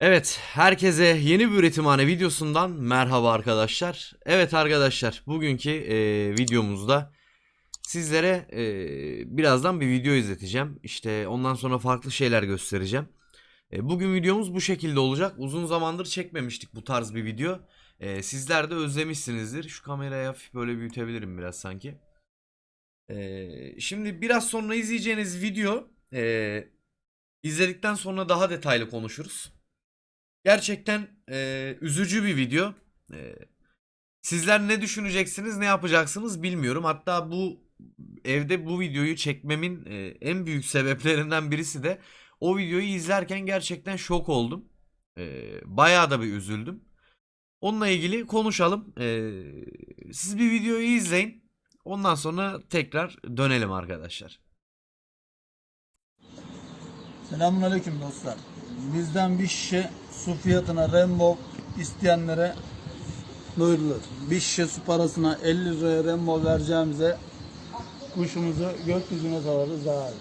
Evet, herkese yeni bir üretimhane videosundan merhaba arkadaşlar. Evet arkadaşlar, bugünkü e, videomuzda sizlere e, birazdan bir video izleteceğim. İşte ondan sonra farklı şeyler göstereceğim. E, bugün videomuz bu şekilde olacak. Uzun zamandır çekmemiştik bu tarz bir video. E, sizler de özlemişsinizdir. Şu kamerayı hafif böyle büyütebilirim biraz sanki. E, şimdi biraz sonra izleyeceğiniz video e, izledikten sonra daha detaylı konuşuruz. Gerçekten e, üzücü bir video. E, sizler ne düşüneceksiniz, ne yapacaksınız bilmiyorum. Hatta bu evde bu videoyu çekmemin e, en büyük sebeplerinden birisi de o videoyu izlerken gerçekten şok oldum. E, bayağı da bir üzüldüm. Onunla ilgili konuşalım. E, siz bir videoyu izleyin. Ondan sonra tekrar dönelim arkadaşlar. Selamünaleyküm dostlar. Bizden bir şişe su fiyatına Rainbow isteyenlere duyurulur. Bir şişe su parasına 50 liraya Rainbow vereceğimize kuşumuzu gökyüzüne salarız daha iyi.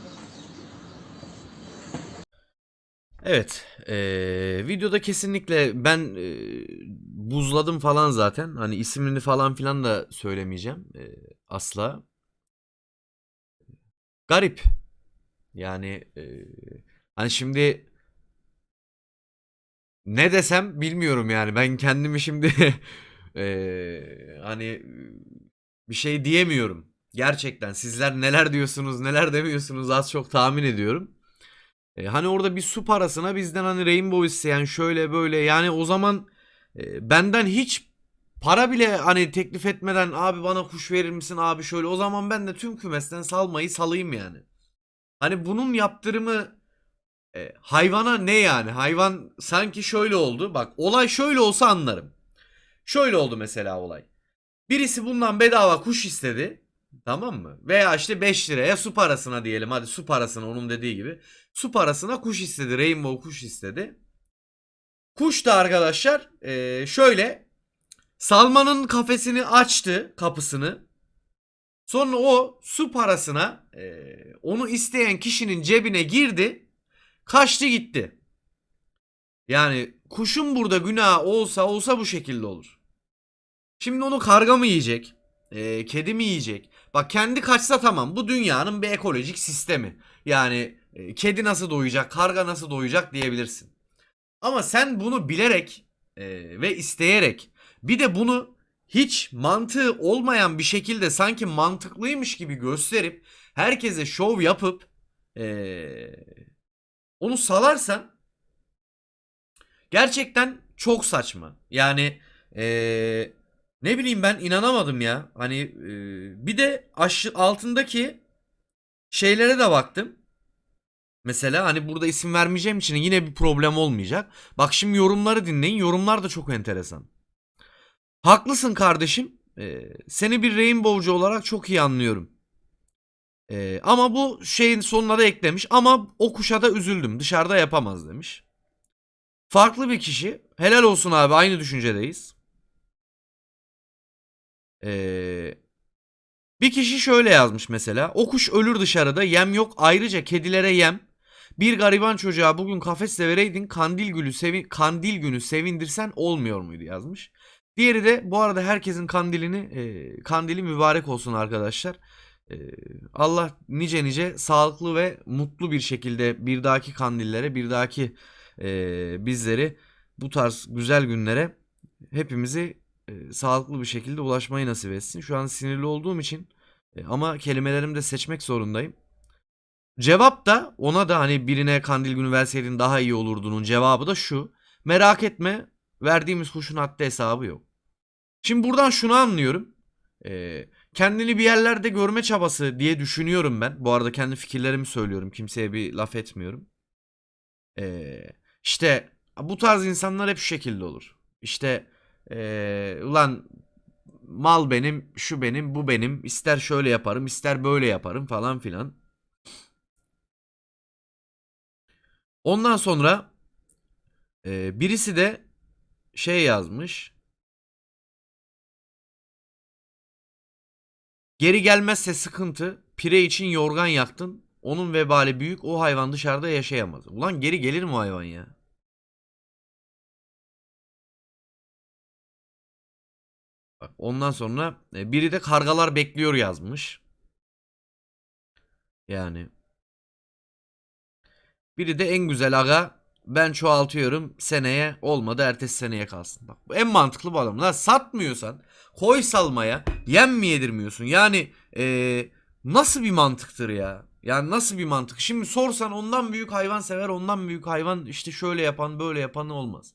Evet, eee, videoda kesinlikle ben eee, buzladım falan zaten. Hani ismini falan filan da söylemeyeceğim eee, asla. Garip. Yani eee, hani şimdi ne desem bilmiyorum yani. Ben kendimi şimdi eee, hani bir şey diyemiyorum. Gerçekten sizler neler diyorsunuz, neler demiyorsunuz az çok tahmin ediyorum. E, hani orada bir su parasına bizden hani Rainbow isteyen şöyle böyle yani o zaman e, benden hiç para bile hani teklif etmeden abi bana kuş verir misin abi şöyle o zaman ben de tüm kümesten salmayı salayım yani. Hani bunun yaptırımı e, hayvana ne yani? Hayvan sanki şöyle oldu. Bak olay şöyle olsa anlarım. Şöyle oldu mesela olay. Birisi bundan bedava kuş istedi. Tamam mı? Veya işte 5 liraya su parasına diyelim. Hadi su parasına onun dediği gibi. Su parasına kuş istedi. Rainbow kuş istedi. Kuş da arkadaşlar eee, şöyle Salman'ın kafesini açtı kapısını. Sonra o su parasına eee, onu isteyen kişinin cebine girdi. Kaçtı gitti. Yani kuşun burada günah olsa olsa bu şekilde olur. Şimdi onu karga mı yiyecek? Eee, kedi mi yiyecek? Bak kendi kaçsa tamam. Bu dünyanın bir ekolojik sistemi. Yani e, kedi nasıl doyacak, karga nasıl doyacak diyebilirsin. Ama sen bunu bilerek e, ve isteyerek bir de bunu hiç mantığı olmayan bir şekilde sanki mantıklıymış gibi gösterip herkese şov yapıp e, onu salarsan gerçekten çok saçma. Yani e, ne bileyim ben inanamadım ya. Hani e, bir de aşı, altındaki şeylere de baktım. Mesela hani burada isim vermeyeceğim için yine bir problem olmayacak. Bak şimdi yorumları dinleyin. Yorumlar da çok enteresan. Haklısın kardeşim. Ee, seni bir rainbowcu olarak çok iyi anlıyorum. Ee, ama bu şeyin sonuna da eklemiş. Ama o kuşa da üzüldüm. Dışarıda yapamaz demiş. Farklı bir kişi. Helal olsun abi aynı düşüncedeyiz. Ee, bir kişi şöyle yazmış mesela. O kuş ölür dışarıda yem yok. Ayrıca kedilere yem. Bir gariban çocuğa bugün kafesle vereydin kandil günü, sevi kandil günü sevindirsen olmuyor muydu yazmış. Diğeri de bu arada herkesin kandilini e, kandili mübarek olsun arkadaşlar. E, Allah nice nice sağlıklı ve mutlu bir şekilde bir dahaki kandillere bir dahaki e, bizleri bu tarz güzel günlere hepimizi e, sağlıklı bir şekilde ulaşmayı nasip etsin. Şu an sinirli olduğum için e, ama kelimelerimi de seçmek zorundayım. Cevap da ona da hani birine kandil günü verseydin daha iyi olurdunun cevabı da şu. Merak etme verdiğimiz kuşun haddi hesabı yok. Şimdi buradan şunu anlıyorum. Ee, kendini bir yerlerde görme çabası diye düşünüyorum ben. Bu arada kendi fikirlerimi söylüyorum. Kimseye bir laf etmiyorum. Ee, işte bu tarz insanlar hep şu şekilde olur. İşte ee, ulan mal benim, şu benim, bu benim. İster şöyle yaparım, ister böyle yaparım falan filan. Ondan sonra e, birisi de şey yazmış. Geri gelmezse sıkıntı. Pire için yorgan yaktın. Onun vebali büyük. O hayvan dışarıda yaşayamaz. Ulan geri gelir mi o hayvan ya? Bak ondan sonra e, biri de kargalar bekliyor yazmış. Yani. Biri de en güzel aga ben çoğaltıyorum seneye olmadı ertesi seneye kalsın. Bak bu en mantıklı bu adam. Lan satmıyorsan koy salmaya yem mi yedirmiyorsun? Yani eee, nasıl bir mantıktır ya? Yani nasıl bir mantık? Şimdi sorsan ondan büyük hayvan sever ondan büyük hayvan işte şöyle yapan böyle yapan olmaz.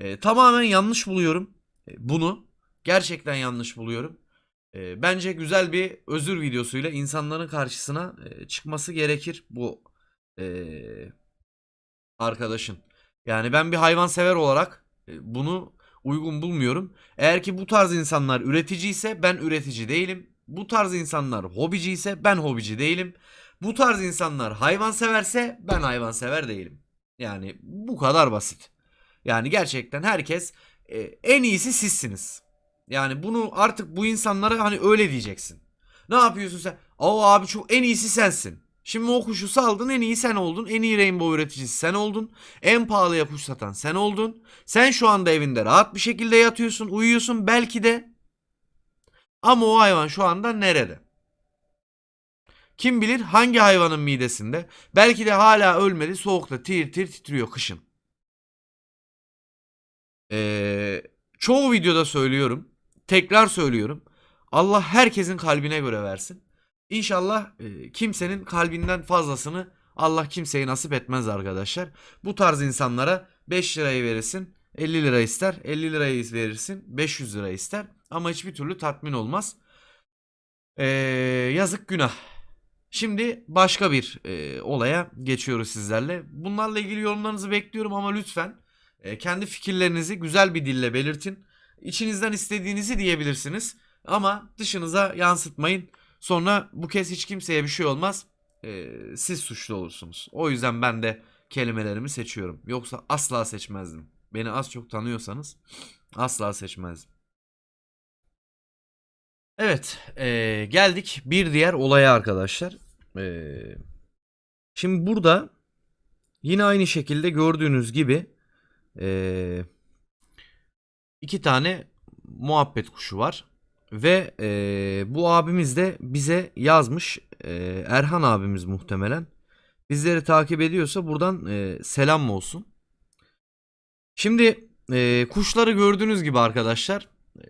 Eee, tamamen yanlış buluyorum e, bunu. Gerçekten yanlış buluyorum. E, bence güzel bir özür videosuyla insanların karşısına e, çıkması gerekir bu e, arkadaşın. Yani ben bir hayvansever olarak e, bunu uygun bulmuyorum. Eğer ki bu tarz insanlar üretici ise ben üretici değilim. Bu tarz insanlar hobici ise ben hobici değilim. Bu tarz insanlar hayvanseverse ben hayvansever değilim. Yani bu kadar basit. Yani gerçekten herkes e, en iyisi sizsiniz. Yani bunu artık bu insanlara hani öyle diyeceksin. Ne yapıyorsun sen? Aa abi çok en iyisi sensin. Şimdi o kuşu saldın en iyi sen oldun. En iyi rainbow üreticisi sen oldun. En pahalıya kuş satan sen oldun. Sen şu anda evinde rahat bir şekilde yatıyorsun, uyuyorsun belki de. Ama o hayvan şu anda nerede? Kim bilir hangi hayvanın midesinde? Belki de hala ölmedi, soğukta tir tir titriyor kışın. Ee, çoğu videoda söylüyorum. Tekrar söylüyorum. Allah herkesin kalbine göre versin. İnşallah e, kimsenin kalbinden fazlasını Allah kimseye nasip etmez arkadaşlar. Bu tarz insanlara 5 lirayı verirsin, 50 lira ister, 50 lirayı verirsin, 500 lira ister ama hiçbir türlü tatmin olmaz. Ee, yazık günah. Şimdi başka bir e, olaya geçiyoruz sizlerle. Bunlarla ilgili yorumlarınızı bekliyorum ama lütfen e, kendi fikirlerinizi güzel bir dille belirtin. İçinizden istediğinizi diyebilirsiniz ama dışınıza yansıtmayın. Sonra bu kez hiç kimseye bir şey olmaz. Ee, siz suçlu olursunuz. O yüzden ben de kelimelerimi seçiyorum. Yoksa asla seçmezdim. Beni az çok tanıyorsanız asla seçmezdim. Evet, ee, geldik bir diğer olaya arkadaşlar. Ee, şimdi burada yine aynı şekilde gördüğünüz gibi ee, iki tane muhabbet kuşu var. Ve e, bu abimiz de bize yazmış. E, Erhan abimiz muhtemelen. Bizleri takip ediyorsa buradan e, selam olsun. Şimdi e, kuşları gördüğünüz gibi arkadaşlar. e,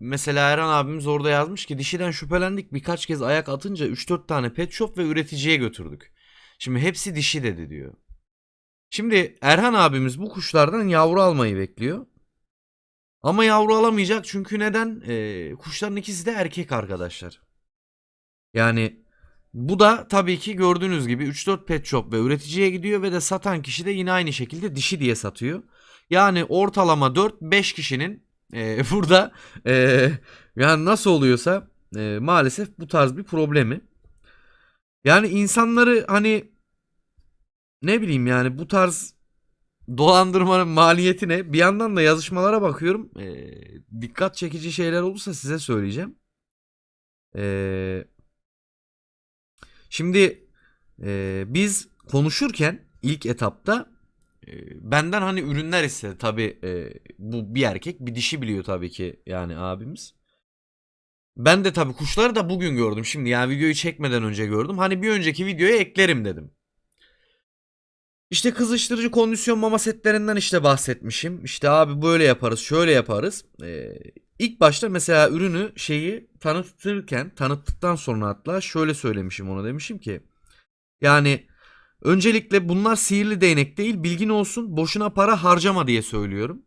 Mesela Erhan abimiz orada yazmış ki dişiden şüphelendik birkaç kez ayak atınca 3-4 tane pet shop ve üreticiye götürdük. Şimdi hepsi dişi dedi diyor. Şimdi Erhan abimiz bu kuşlardan yavru almayı bekliyor. Ama yavru alamayacak çünkü neden? Ee, kuşların ikisi de erkek arkadaşlar. Yani bu da tabii ki gördüğünüz gibi 3-4 pet shop ve üreticiye gidiyor ve de satan kişi de yine aynı şekilde dişi diye satıyor. Yani ortalama 4-5 kişinin e, burada e, yani nasıl oluyorsa e, maalesef bu tarz bir problemi. Yani insanları hani ne bileyim yani bu tarz dolandırmanın maliyeti ne? Bir yandan da yazışmalara bakıyorum. Ee, dikkat çekici şeyler olursa size söyleyeceğim. Ee, şimdi e, biz konuşurken ilk etapta e, benden hani ürünler istedi. Tabi bu bir erkek bir dişi biliyor tabii ki yani abimiz. Ben de tabii kuşları da bugün gördüm. Şimdi yani videoyu çekmeden önce gördüm. Hani bir önceki videoya eklerim dedim. İşte kızıştırıcı kondisyon mama setlerinden işte bahsetmişim. İşte abi böyle yaparız, şöyle yaparız. Ee, ilk başta mesela ürünü şeyi tanıtırken, tanıttıktan sonra hatta şöyle söylemişim ona demişim ki. Yani öncelikle bunlar sihirli değnek değil, bilgin olsun, boşuna para harcama diye söylüyorum.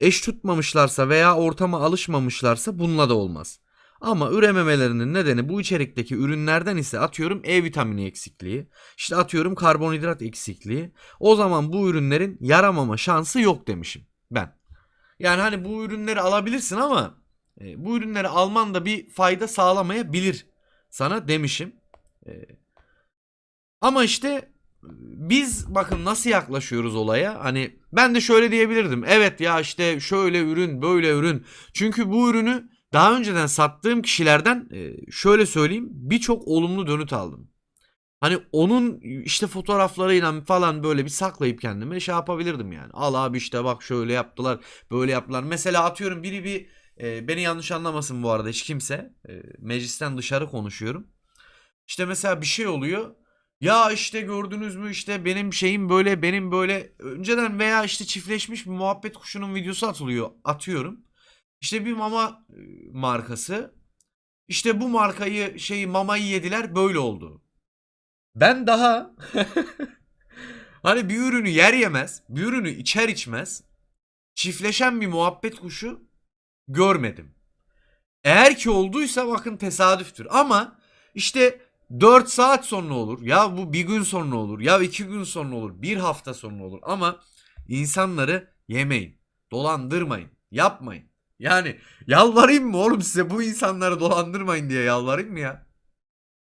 Eş tutmamışlarsa veya ortama alışmamışlarsa bununla da olmaz. Ama ürememelerinin nedeni bu içerikteki ürünlerden ise atıyorum E vitamini eksikliği, işte atıyorum karbonhidrat eksikliği. O zaman bu ürünlerin yaramama şansı yok demişim ben. Yani hani bu ürünleri alabilirsin ama e, bu ürünleri alman da bir fayda sağlamayabilir sana demişim. E, ama işte biz bakın nasıl yaklaşıyoruz olaya. Hani ben de şöyle diyebilirdim. Evet ya işte şöyle ürün, böyle ürün. Çünkü bu ürünü daha önceden sattığım kişilerden e, şöyle söyleyeyim birçok olumlu dönüt aldım. Hani onun işte fotoğraflarıyla falan böyle bir saklayıp kendime şey yapabilirdim yani. Al abi işte bak şöyle yaptılar böyle yaptılar. Mesela atıyorum biri bir e, beni yanlış anlamasın bu arada hiç kimse. E, meclisten dışarı konuşuyorum. İşte mesela bir şey oluyor. Ya işte gördünüz mü işte benim şeyim böyle benim böyle önceden veya işte çiftleşmiş bir muhabbet kuşunun videosu atılıyor atıyorum. İşte bir mama e, markası işte bu markayı şeyi mamayı yediler böyle oldu. Ben daha hani bir ürünü yer yemez bir ürünü içer içmez çiftleşen bir muhabbet kuşu görmedim. Eğer ki olduysa bakın tesadüftür ama işte 4 saat sonra olur. Ya bu bir gün sonra olur. Ya iki gün sonra olur. Bir hafta sonra olur. Ama insanları yemeyin. Dolandırmayın. Yapmayın. Yani yalvarayım mı oğlum size bu insanları dolandırmayın diye yalvarayım mı ya?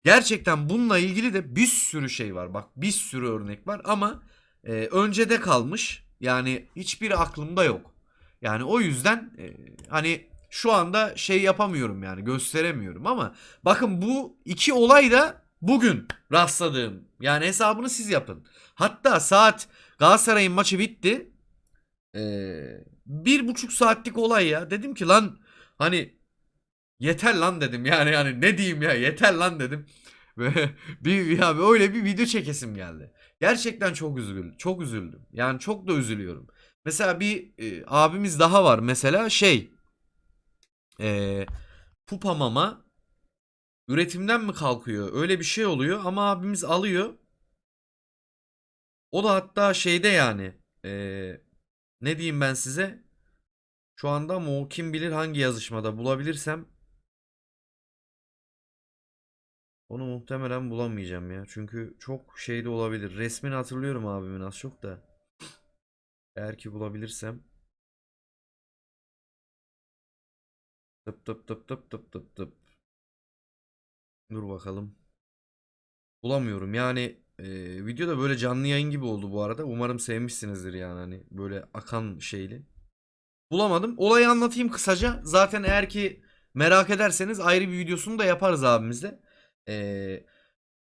Gerçekten bununla ilgili de bir sürü şey var. Bak bir sürü örnek var ama e, öncede kalmış. Yani hiçbir aklımda yok. Yani o yüzden e, hani şu anda şey yapamıyorum yani gösteremiyorum ama bakın bu iki olay da bugün rastladığım. Yani hesabını siz yapın. Hatta saat Galatasaray'ın maçı bitti. Ee, bir buçuk saatlik olay ya. Dedim ki lan hani yeter lan dedim yani yani ne diyeyim ya yeter lan dedim. Ve bir ya öyle bir video çekesim geldi. Gerçekten çok üzüldüm. Çok üzüldüm. Yani çok da üzülüyorum. Mesela bir e, abimiz daha var. Mesela şey e, Pupa Mama üretimden mi kalkıyor? Öyle bir şey oluyor ama abimiz alıyor. O da hatta şeyde yani e, ne diyeyim ben size? Şu anda ama kim bilir hangi yazışmada bulabilirsem onu muhtemelen bulamayacağım ya. Çünkü çok şeyde olabilir. Resmini hatırlıyorum abimin az çok da. Eğer ki bulabilirsem. Tıp tıp tıp tıp tıp tıp tıp. Dur bakalım. Bulamıyorum. Yani e, video da böyle canlı yayın gibi oldu bu arada. Umarım sevmişsinizdir yani hani böyle akan şeyli. Bulamadım. Olayı anlatayım kısaca. Zaten eğer ki merak ederseniz ayrı bir videosunu da yaparız abimizle. Ee,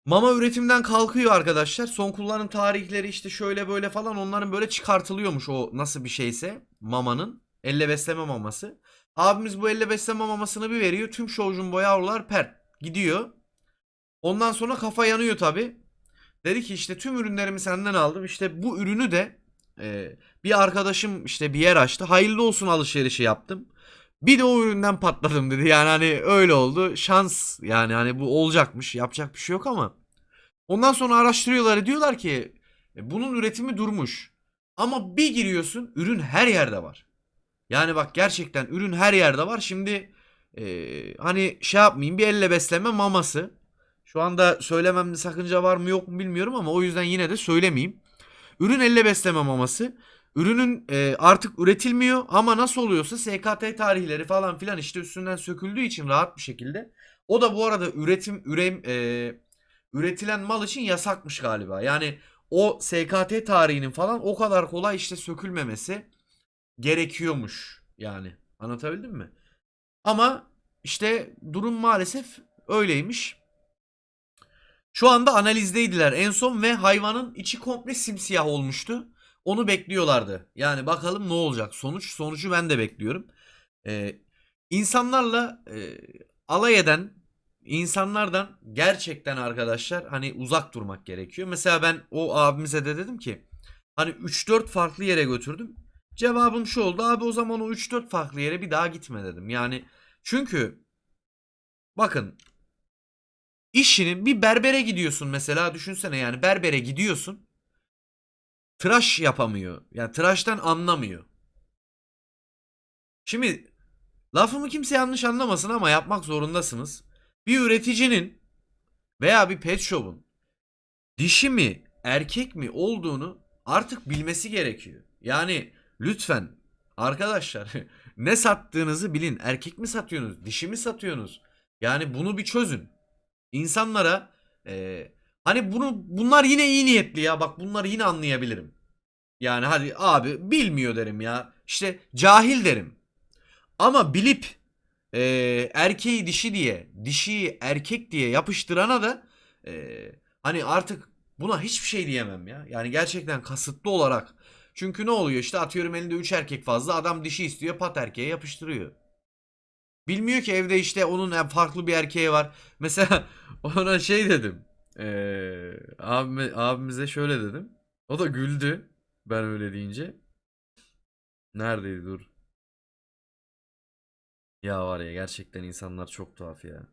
mama üretimden kalkıyor arkadaşlar. Son kullanım tarihleri işte şöyle böyle falan onların böyle çıkartılıyormuş o nasıl bir şeyse mamanın. Elle besleme maması. Abimiz bu elle besleme mamasını bir veriyor. Tüm şovjun boy yavrular pert gidiyor. Ondan sonra kafa yanıyor tabi. Dedi ki işte tüm ürünlerimi senden aldım. İşte bu ürünü de e, bir arkadaşım işte bir yer açtı. Hayırlı olsun alışverişi yaptım. Bir de o üründen patladım dedi. Yani hani öyle oldu. Şans yani hani bu olacakmış. Yapacak bir şey yok ama. Ondan sonra araştırıyorlar diyorlar ki e, bunun üretimi durmuş. Ama bir giriyorsun ürün her yerde var. Yani bak gerçekten ürün her yerde var. Şimdi e, hani şey yapmayayım bir elle besleme maması. Şu anda söylememde sakınca var mı yok mu bilmiyorum ama o yüzden yine de söylemeyeyim. Ürün elle besleme maması. Ürünün e, artık üretilmiyor ama nasıl oluyorsa SKT tarihleri falan filan işte üstünden söküldüğü için rahat bir şekilde. O da bu arada üretim ürem e, üretilen mal için yasakmış galiba. Yani o SKT tarihinin falan o kadar kolay işte sökülmemesi gerekiyormuş yani. Anlatabildim mi? Ama işte durum maalesef öyleymiş. Şu anda analizdeydiler en son ve hayvanın içi komple simsiyah olmuştu. Onu bekliyorlardı. Yani bakalım ne olacak sonuç. Sonucu ben de bekliyorum. Ee, insanlarla e, alay eden insanlardan gerçekten arkadaşlar hani uzak durmak gerekiyor. Mesela ben o abimize de dedim ki hani 3-4 farklı yere götürdüm. Cevabım şu oldu abi o zaman o 3-4 farklı yere bir daha gitme dedim. Yani çünkü bakın işini bir berbere gidiyorsun mesela düşünsene yani berbere gidiyorsun tıraş yapamıyor. Yani tıraştan anlamıyor. Şimdi lafımı kimse yanlış anlamasın ama yapmak zorundasınız. Bir üreticinin veya bir pet shop'un dişi mi erkek mi olduğunu artık bilmesi gerekiyor. Yani lütfen arkadaşlar ne sattığınızı bilin. Erkek mi satıyorsunuz? Dişi mi satıyorsunuz? Yani bunu bir çözün. İnsanlara e, hani bunu bunlar yine iyi niyetli ya. Bak bunları yine anlayabilirim. Yani hadi abi bilmiyor derim ya. İşte cahil derim. Ama bilip e, erkeği dişi diye, dişiyi erkek diye yapıştırana da e, hani artık buna hiçbir şey diyemem ya. Yani gerçekten kasıtlı olarak. Çünkü ne oluyor işte atıyorum elinde 3 erkek fazla adam dişi istiyor pat erkeğe yapıştırıyor. Bilmiyor ki evde işte onun e, farklı bir erkeği var. Mesela ona şey dedim. Ee, abime, abimize şöyle dedim. O da güldü. Ben öyle deyince. Neredeydi dur. Ya var ya gerçekten insanlar çok tuhaf ya.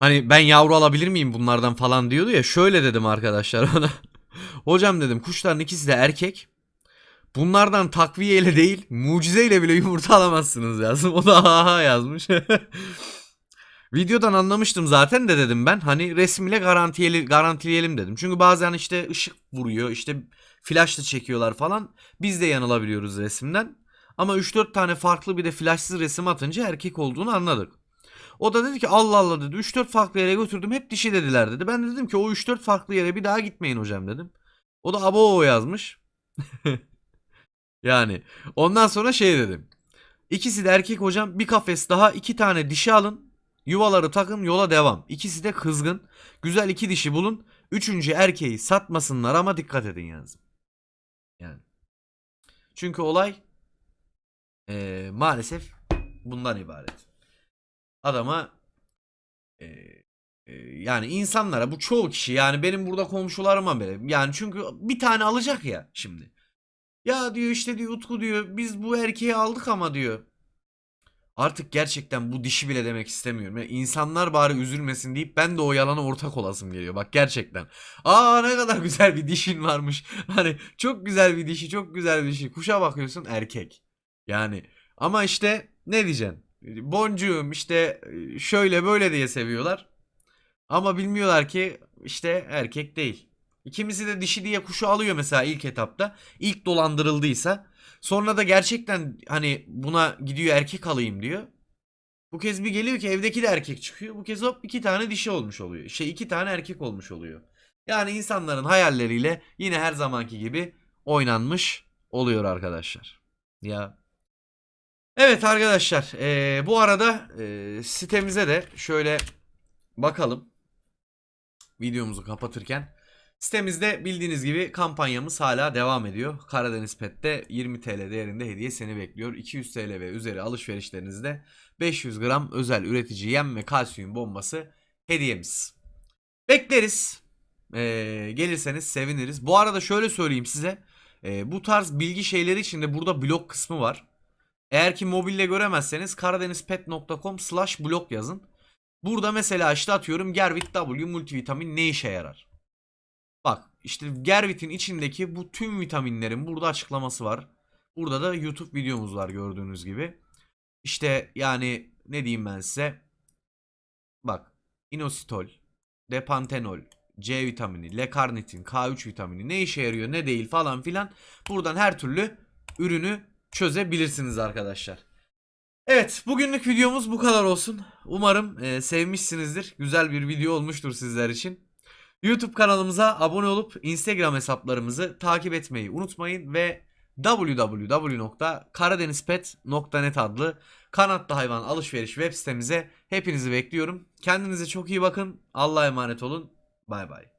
Hani ben yavru alabilir miyim bunlardan falan diyordu ya. Şöyle dedim arkadaşlar ona. Hocam dedim kuşların ikisi de erkek. Bunlardan takviyeyle değil mucizeyle bile yumurta alamazsınız yazdım. O da ha yazmış. Videodan anlamıştım zaten de dedim ben. Hani resmiyle garantiyeli, garantileyelim dedim. Çünkü bazen işte ışık vuruyor işte flashla çekiyorlar falan. Biz de yanılabiliyoruz resimden. Ama 3-4 tane farklı bir de flashsız resim atınca erkek olduğunu anladık. O da dedi ki Allah Allah dedi 3-4 farklı yere götürdüm hep dişi dediler dedi. Ben de dedim ki o 3-4 farklı yere bir daha gitmeyin hocam dedim. O da abo yazmış. yani ondan sonra şey dedim. İkisi de erkek hocam bir kafes daha iki tane dişi alın. Yuvaları takın yola devam. İkisi de kızgın. Güzel iki dişi bulun. Üçüncü erkeği satmasınlar ama dikkat edin yazdım. Yani. Çünkü olay eee, maalesef bundan ibaret. Adama eee, eee, yani insanlara bu çoğu kişi yani benim burada komşularıma bile yani çünkü bir tane alacak ya şimdi. Ya diyor işte diyor Utku diyor biz bu erkeği aldık ama diyor. Artık gerçekten bu dişi bile demek istemiyorum. Yani insanlar bari üzülmesin deyip ben de o yalana ortak olasım geliyor. Bak gerçekten. Aa ne kadar güzel bir dişin varmış. Hani çok güzel bir dişi, çok güzel bir dişi. Kuşa bakıyorsun erkek. Yani ama işte ne diyeceksin? Boncuğum işte şöyle böyle diye seviyorlar. Ama bilmiyorlar ki işte erkek değil. Kimisi de dişi diye kuşu alıyor mesela ilk etapta. İlk dolandırıldıysa. Sonra da gerçekten hani buna gidiyor erkek alayım diyor. Bu kez bir geliyor ki evdeki de erkek çıkıyor. Bu kez hop iki tane dişi olmuş oluyor. Şey iki tane erkek olmuş oluyor. Yani insanların hayalleriyle yine her zamanki gibi oynanmış oluyor arkadaşlar. Ya. Evet arkadaşlar. eee, bu arada eee, sitemize de şöyle bakalım. Videomuzu kapatırken. Sitemizde bildiğiniz gibi kampanyamız hala devam ediyor. Karadeniz Pet'te 20 TL değerinde hediye seni bekliyor. 200 TL ve üzeri alışverişlerinizde 500 gram özel üretici yem ve kalsiyum bombası hediyemiz. Bekleriz. Ee, gelirseniz seviniriz. Bu arada şöyle söyleyeyim size. Ee, bu tarz bilgi şeyleri için de burada blog kısmı var. Eğer ki mobille göremezseniz karadenizpet.com slash blog yazın. Burada mesela işte atıyorum Gervit W multivitamin ne işe yarar? İşte Gervit'in içindeki bu tüm vitaminlerin burada açıklaması var. Burada da YouTube videomuz var gördüğünüz gibi. İşte yani ne diyeyim ben size. Bak inositol, depantenol, C vitamini, L-karnitin, K3 vitamini ne işe yarıyor ne değil falan filan. Buradan her türlü ürünü çözebilirsiniz arkadaşlar. Evet bugünlük videomuz bu kadar olsun. Umarım e, sevmişsinizdir. Güzel bir video olmuştur sizler için. YouTube kanalımıza abone olup Instagram hesaplarımızı takip etmeyi unutmayın ve www.karadenizpet.net adlı kanatlı hayvan alışveriş web sitemize hepinizi bekliyorum. Kendinize çok iyi bakın. Allah'a emanet olun. Bay bay.